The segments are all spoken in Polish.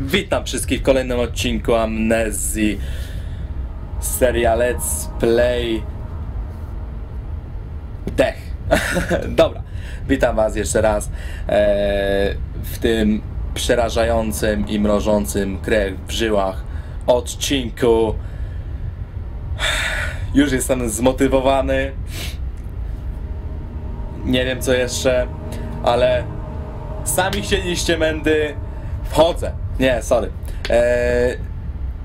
Witam wszystkich w kolejnym odcinku Amnezji. Seria Let's Play. Dech. Dobra, witam was jeszcze raz e, w tym przerażającym i mrożącym krew w żyłach odcinku. Już jestem zmotywowany. Nie wiem co jeszcze, ale sami chcieliście mędy. Wchodzę. Nie, sorry. Eee,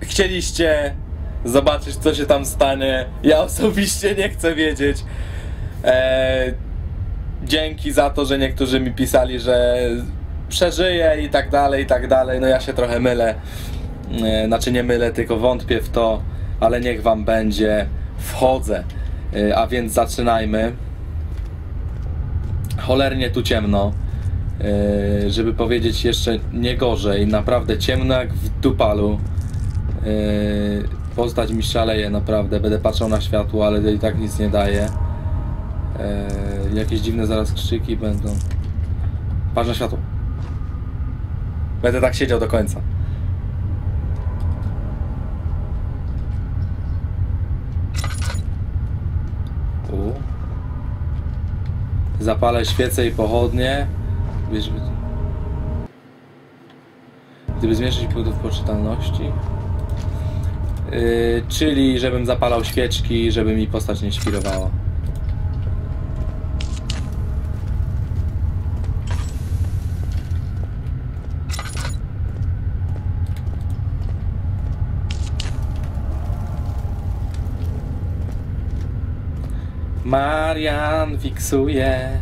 chcieliście zobaczyć, co się tam stanie. Ja osobiście nie chcę wiedzieć. Eee, dzięki za to, że niektórzy mi pisali, że przeżyję i tak dalej, i tak dalej. No ja się trochę mylę. Eee, znaczy nie mylę, tylko wątpię w to, ale niech wam będzie. Wchodzę. Eee, a więc zaczynajmy. Cholernie tu ciemno. Yy, żeby powiedzieć jeszcze nie gorzej, naprawdę ciemno jak w dupalu. Yy, postać mi szaleje naprawdę, będę patrzał na światło, ale i tak nic nie daje. Yy, jakieś dziwne zaraz krzyki będą. Patrz na światło. Będę tak siedział do końca. U. Zapalę świece i pochodnie. Wiesz, gdyby zmniejszyć punktów poczytalności. Yy, czyli żebym zapalał świeczki, żeby mi postać nie świrowała. Marian fiksuje.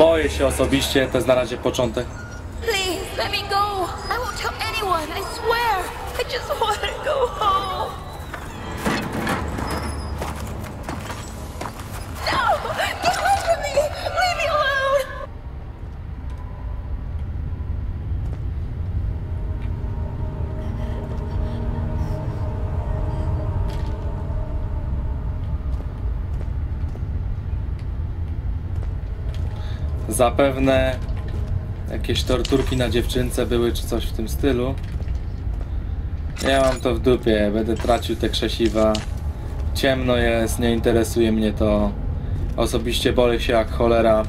Boję się osobiście, to jest na razie początek. Please, let me go. I won't tell anyone, I swear. I just want go home. Zapewne jakieś torturki na dziewczynce były, czy coś w tym stylu. Ja mam to w dupie, będę tracił te krzesiwa. Ciemno jest, nie interesuje mnie to. Osobiście boję się jak cholera.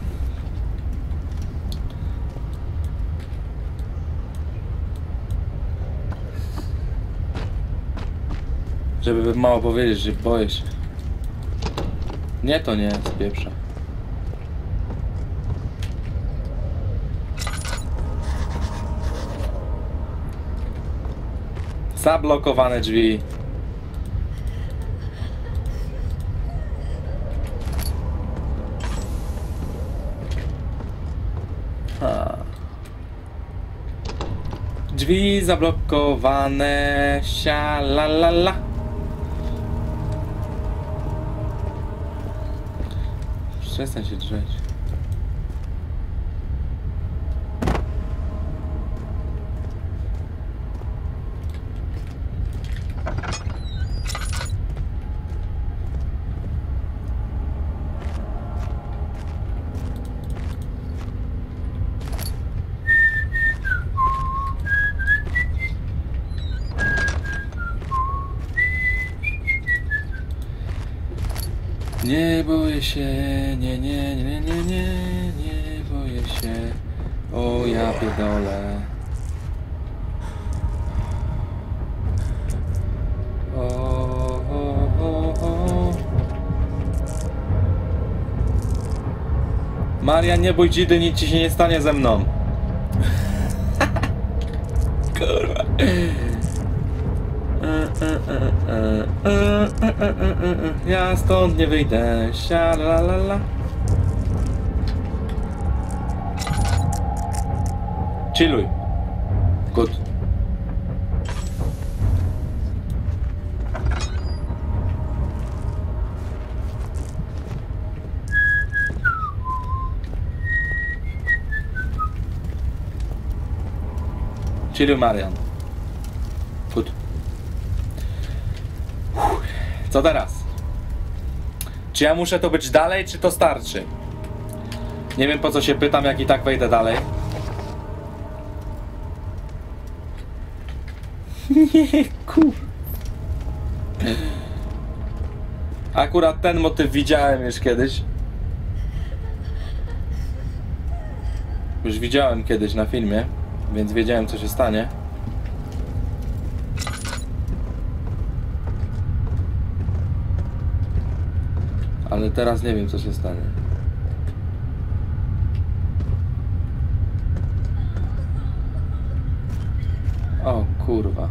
Żeby mało powiedzieć, że boję się. Nie, to nie, z pieprza. Zablokowane drzwi. Drzwi zablokowane. Sia la la la. Przestań się drzeć. Boję się, nie, nie, nie, nie, nie, nie, boję się. O ja pierdolę. O, o, o, o. Maria, nie bój dzidy, nic ci się nie stanie ze mną. Kurwa. Ja stąd nie wyjdę. Sia la la la. Chilluj. Good. You, Marian. Good. Co teraz? Czy ja muszę to być dalej, czy to starczy? Nie wiem po co się pytam, jak i tak wejdę dalej. Nie, kur... Akurat ten motyw widziałem już kiedyś. Już widziałem kiedyś na filmie, więc wiedziałem co się stanie. Ale teraz nie wiem co się stanie. O kurwa.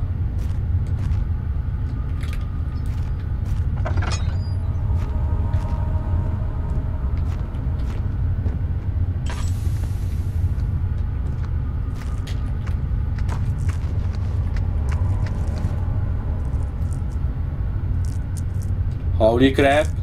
Holy crap.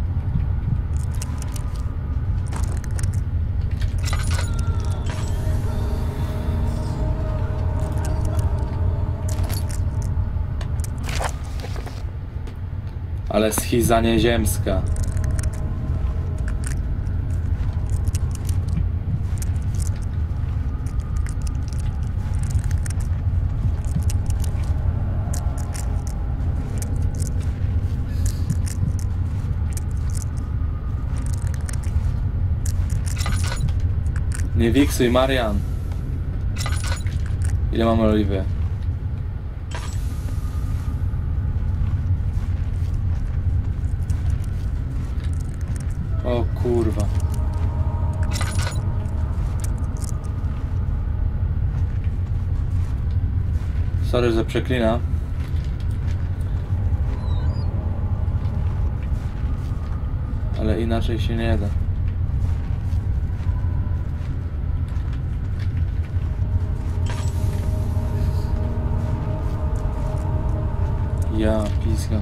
Ale schiza nieziemska. Nie wiksuj, Marian. Ile mamy oliwy? O kurwa. Sorry, że przeklina. Ale inaczej się nie da. Ja pizga.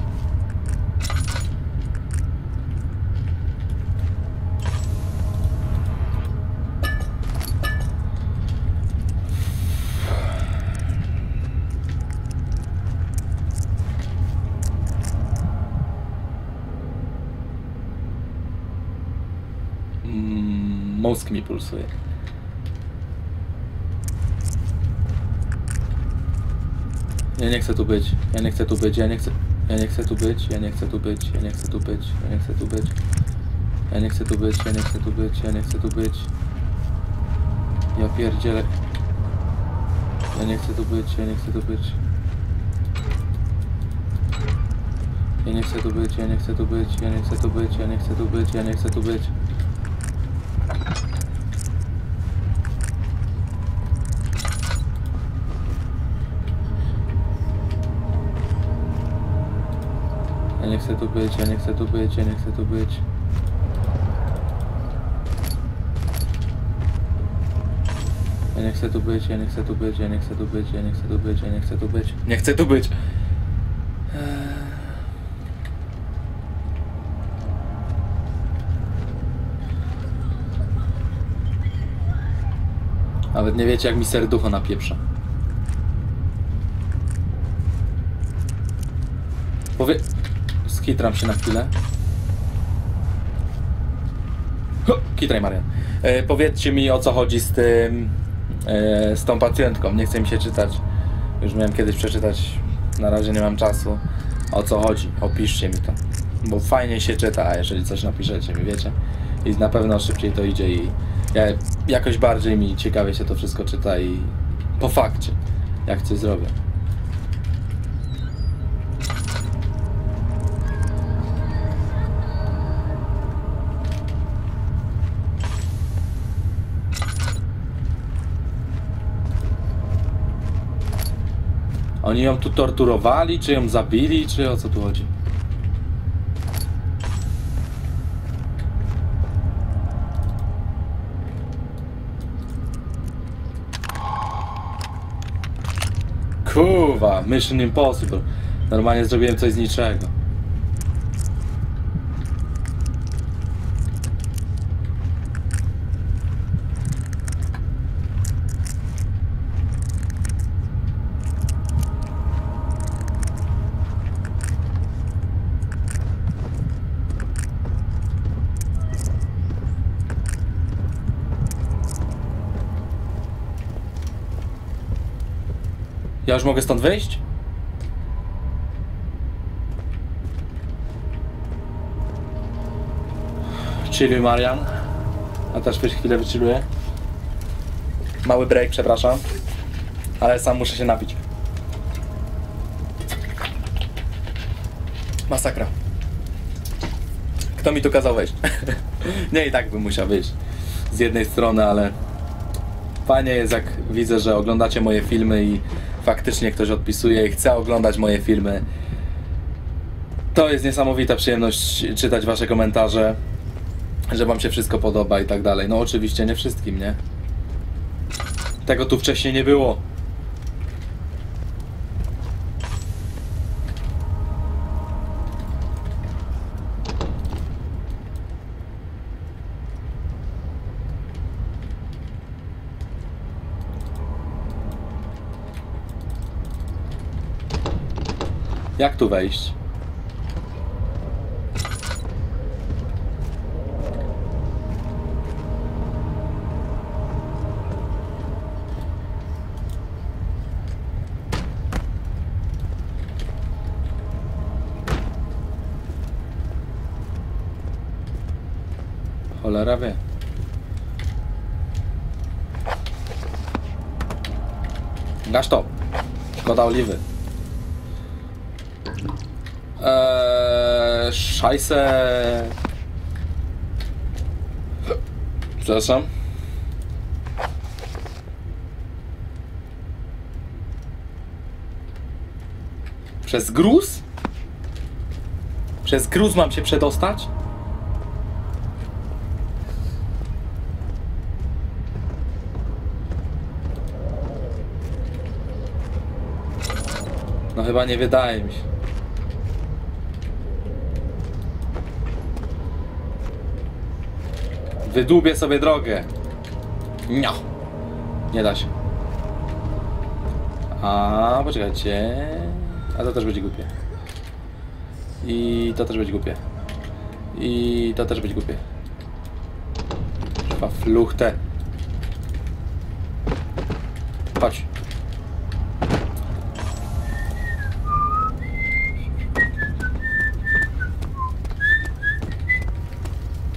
Mm, Mózg mi pulsuje. Ja nie chcę tu być, ja nie chcę tu być, ja nie chcę, ja nie chcę tu być, ja nie chcę tu być, ja nie chcę tu być, ja nie chcę tu być. Ja nie chcę tu być, ja nie chcę tu być, ja nie chcę tu być. Ja pierdzielę. Ja nie chcę tu być, ja nie chcę tu być. Ja nie chcę tu być, ja nie chcę tu być, ja nie chcę tu być, ja nie chcę tu być, ja nie chcę tu być. Chcę tu być, ja nie chcę tu być, ja nie chcę tu być. Ja nie chcę tu być, ja nie chcę tu być, ja nie chcę tu być, ja nie chcę tu być, ja nie chcę tu być. Nie chcę tu być. Nawet nie wiecie jak mi serducho napieprza. Powie... Skitram się na chwilę. Kitraj Marian. E, powiedzcie mi o co chodzi z tym... E, z tą pacjentką. Nie chce mi się czytać. Już miałem kiedyś przeczytać. Na razie nie mam czasu. O co chodzi? Opiszcie mi to. Bo fajnie się czyta, jeżeli coś napiszecie mi, wiecie? I na pewno szybciej to idzie i ja, jakoś bardziej mi ciekawie się to wszystko czyta i po fakcie, jak coś zrobię. Oni ją tu torturowali, czy ją zabili, czy o co tu chodzi? Kurwa, Mission Impossible. Normalnie zrobiłem coś z niczego. Już mogę stąd wyjść? Chilluj Marian. A też chwilę wychilluję. Mały break, przepraszam. Ale sam muszę się napić. Masakra. Kto mi tu kazał wejść? Nie i tak bym musiał wyjść. Z jednej strony, ale fajnie jest jak widzę, że oglądacie moje filmy i faktycznie ktoś odpisuje i chce oglądać moje filmy. To jest niesamowita przyjemność czytać wasze komentarze, że wam się wszystko podoba i tak dalej. No oczywiście nie wszystkim, nie? Tego tu wcześniej nie było. Jak tu wejść? Cholera wie. Gaś to. Szkoda oliwy. Eee, szajse. Przepraszam. Przez gruz? Przez gruz mam się przedostać? No chyba nie wydaje mi się. Wydłubię sobie drogę. No. Nie da się. A, poczekajcie. A to też będzie głupie. I to też będzie głupie. I to też będzie głupie. Chyba fluchtę.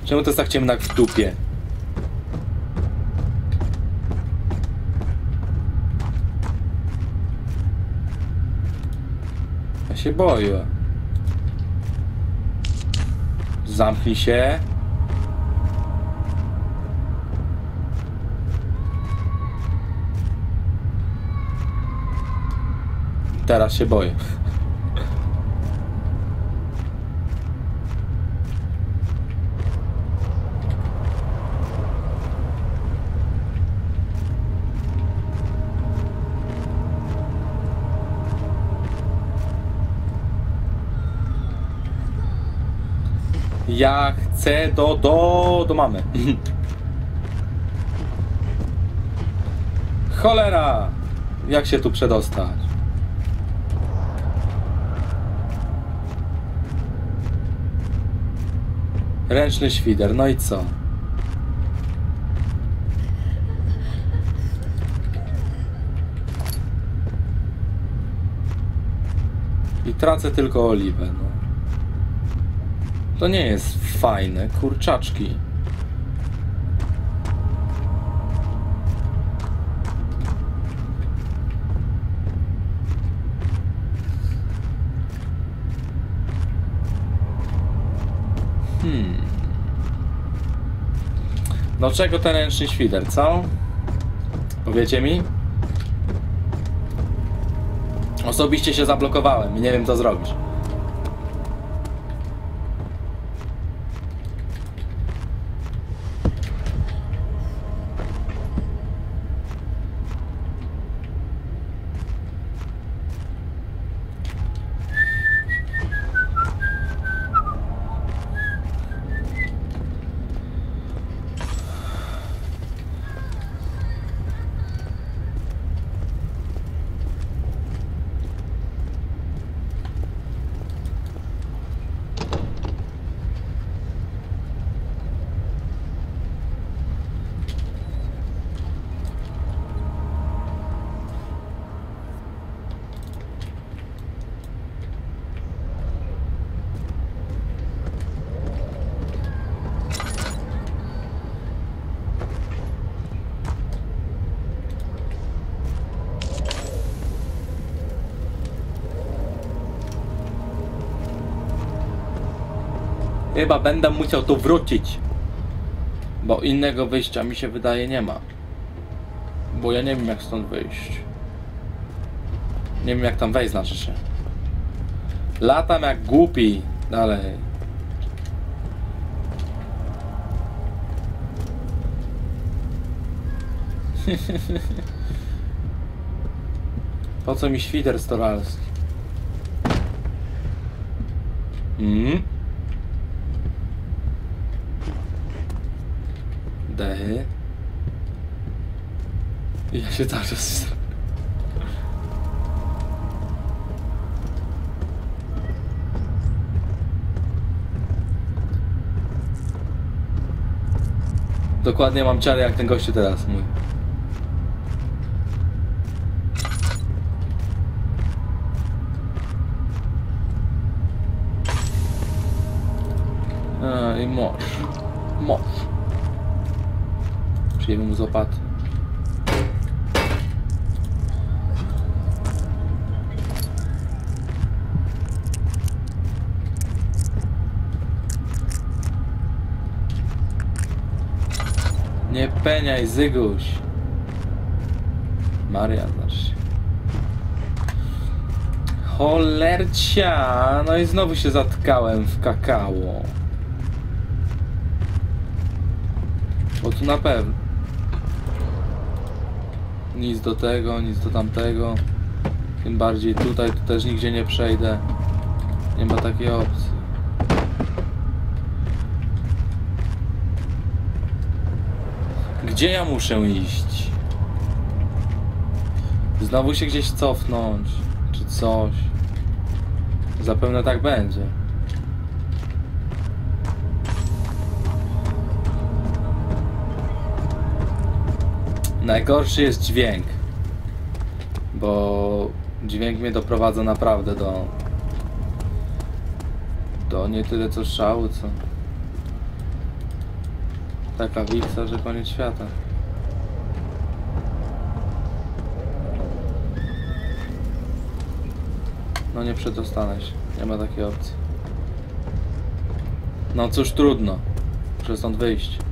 Czemu to jest tak ciemno w dupie? Ja się boję. Zamknij się. Teraz się boję. Ja chcę do, do, do mamy. Cholera! Jak się tu przedostać? Ręczny świder, no i co? I tracę tylko oliwę, no. To nie jest fajne, kurczaczki. Hmm. Do czego ten ręczny świder, co? Powiecie mi? Osobiście się zablokowałem i nie wiem co zrobić. Chyba będę musiał tu wrócić. Bo innego wyjścia mi się wydaje nie ma. Bo ja nie wiem jak stąd wyjść. Nie wiem jak tam wejść znaczy się. Latam jak głupi. Dalej. Po co mi świder storalski? Mm. Dechy. Ja się cały czas... Dokładnie mam ciary jak ten gościu teraz mój. Z. Nie peniaj, Zyguś. Maria, znaczy. Cholercia! No i znowu się zatkałem w kakao. Bo tu na pewno. Nic do tego, nic do tamtego. Tym bardziej tutaj, tu też nigdzie nie przejdę. Nie ma takiej opcji. Gdzie ja muszę iść? Znowu się gdzieś cofnąć, czy coś. Zapewne tak będzie. Najgorszy jest dźwięk. Bo dźwięk mnie doprowadza naprawdę do. Do nie tyle co szału, co. Taka wiksa, że koniec świata. No nie przedostanę się. Nie ma takiej opcji. No cóż, trudno. Muszę stąd wyjść.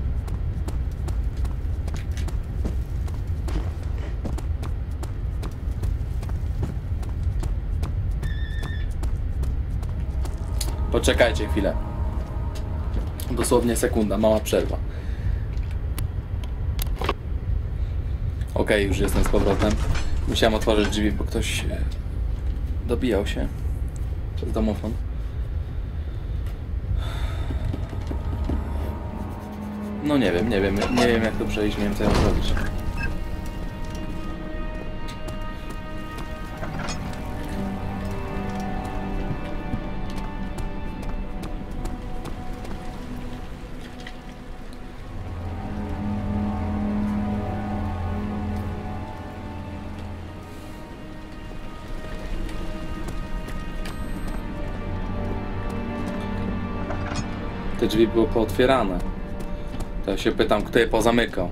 Poczekajcie chwilę. Dosłownie sekunda, mała przerwa. Okej, już jestem z powrotem. Musiałem otworzyć drzwi, bo ktoś e, dobijał się przez domofon. No nie wiem, nie wiem, nie wiem jak to przejść, nie wiem co ja zrobić. Te drzwi były pootwierane. To ja się pytam, kto je pozamykał.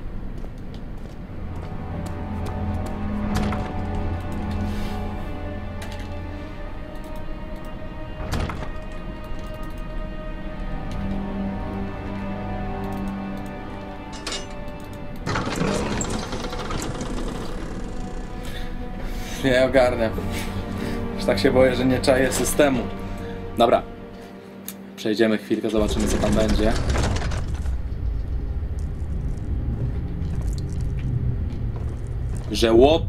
Nie ogarnę. Już tak się boję, że nie czaję systemu. Dobra. Przejdziemy chwilkę, zobaczymy co tam będzie. Że what?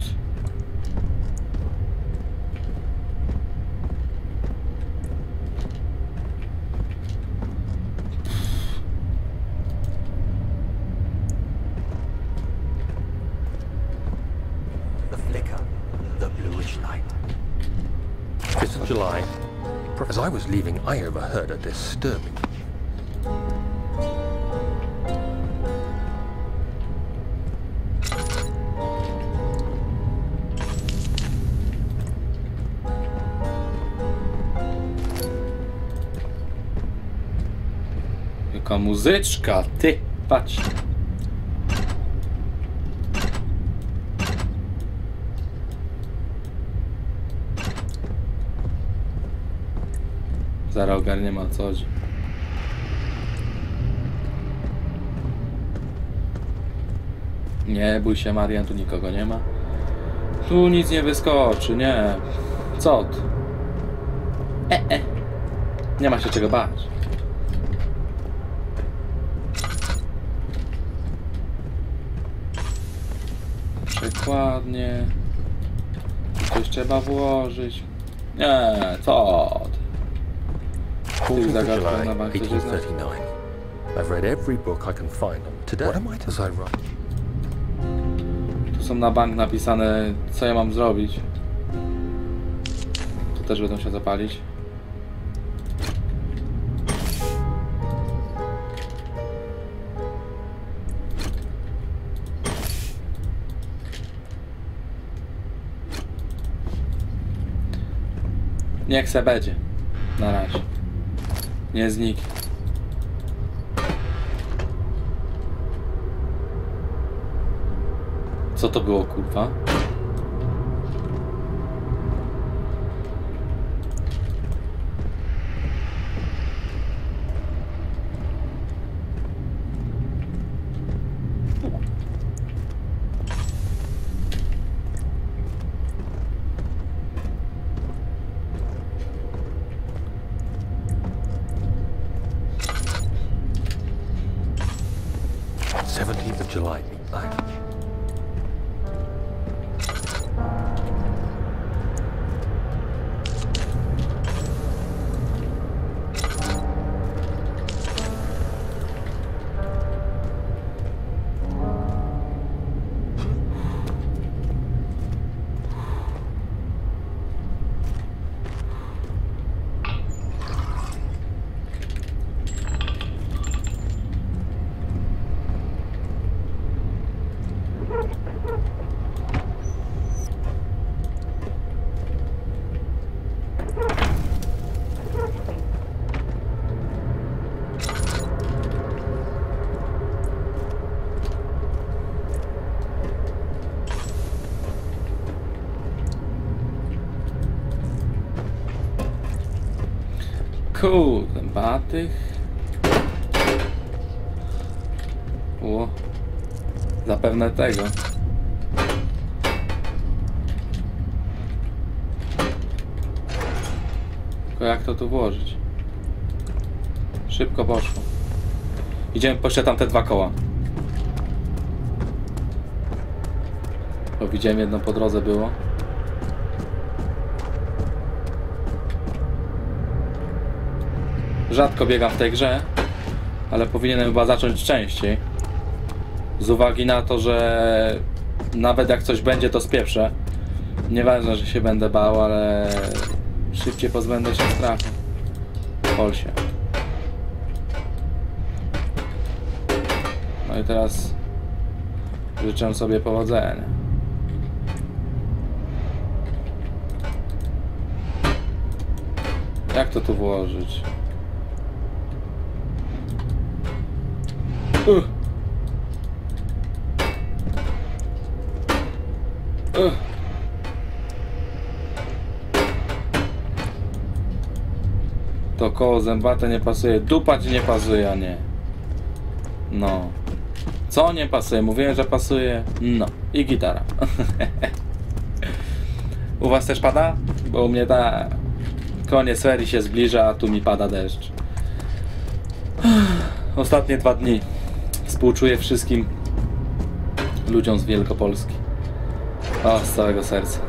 I was leaving, I overheard a disturbing. Jaka muzyczka, ty, patrz. Zaraz ogarniemy o co. Nie bój się Marian, tu nikogo nie ma. Tu nic nie wyskoczy, nie. Co ty? E, e. Nie ma się czego bać. Przekładnie. Coś trzeba włożyć. Nie, co? Ty? 14th zagadką of July, bank coś jest na- 1839. I've read every book I can find today. What am I to as I write? Tu są na bank napisane, co ja mam zrobić. Tu też będą się zapalić. Niech se będzie. Na razie. Nie zniknie. Co to było, kurwa? Seventeenth of July. I, Kurde, batych. O. Zapewne tego. Tylko jak to tu włożyć? Szybko poszło. Idziemy poszedł tam te dwa koła. Bo widziałem jedno po drodze było. Rzadko biegam w tej grze, ale powinienem chyba zacząć częściej. Z uwagi na to, że nawet jak coś będzie, to spieprzę. Nieważne, że się będę bał, ale szybciej pozbędę się strachu. Pol się. No i teraz życzę sobie powodzenia. Jak to tu włożyć? To koło zębate nie pasuje. Dupa ci nie pasuje, a nie. No. Co nie pasuje? Mówiłem, że pasuje. No. I gitara. U was też pada? Bo u mnie ta koniec serii się zbliża, a tu mi pada deszcz. Ostatnie dwa dni. Współczuję wszystkim ludziom z Wielkopolski. O, z całego serca.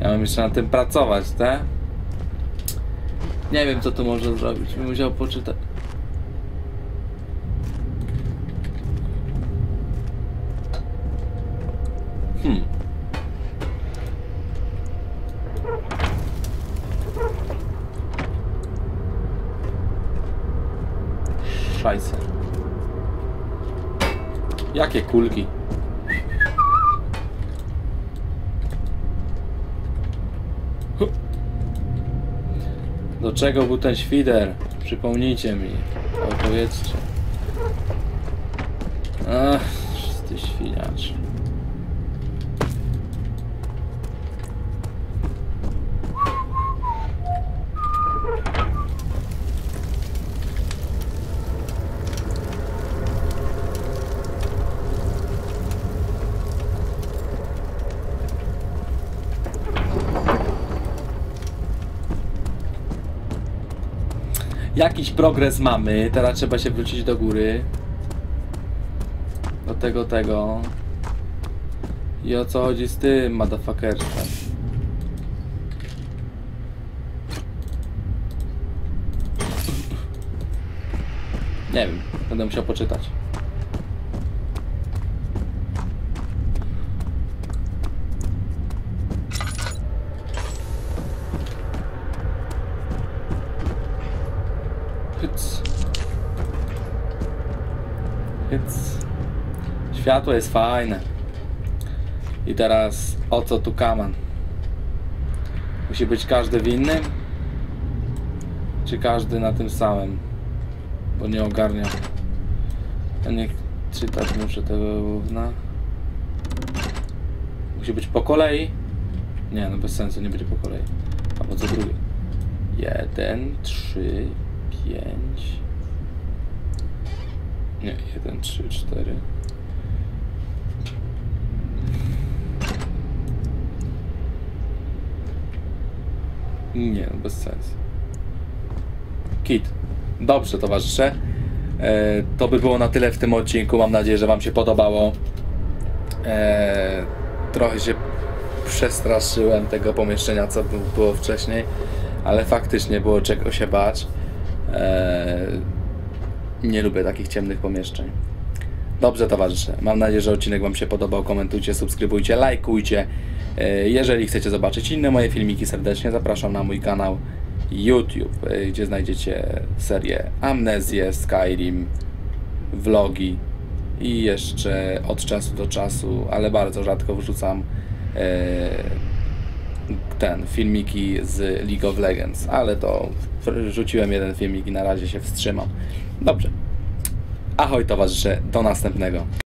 Ja mam jeszcze nad tym pracować, tak? Nie wiem, co tu można zrobić. Bym musiał poczytać. Hmm. Szajse. Jakie kulki? Do czego był ten świder? Przypomnijcie mi. Opowiedzcie. Ach, ty świniacz. Jakiś progres mamy, teraz trzeba się wrócić do góry. Do tego, tego. I o co chodzi z tym, motherfuckersem? Nie wiem, będę musiał poczytać. Światło jest fajne. I teraz o co tu kaman? Musi być każdy w innym? Czy każdy na tym samym? Bo nie ogarniam. Ja nie czytać muszę tego równa. Musi być po kolei? Nie, no bez sensu, nie będzie po kolei. Albo co drugie. Jeden, trzy, pięć. Nie, jeden, trzy, cztery. Nie, bez sensu. Kit. Dobrze, towarzysze. E, to by było na tyle w tym odcinku. Mam nadzieję, że Wam się podobało. E, trochę się przestraszyłem tego pomieszczenia, co było wcześniej, ale faktycznie było czego się bać. E, nie lubię takich ciemnych pomieszczeń. Dobrze, towarzysze. Mam nadzieję, że odcinek Wam się podobał. Komentujcie, subskrybujcie, lajkujcie. E, Jeżeli chcecie zobaczyć inne moje filmiki, serdecznie zapraszam na mój kanał YouTube, e, gdzie znajdziecie serię Amnezję, Skyrim, vlogi i jeszcze od czasu do czasu, ale bardzo rzadko wrzucam e, ten filmiki z League of Legends, ale to wrzuciłem jeden filmik i na razie się wstrzymam. Dobrze. Ahoj towarzysze, do następnego.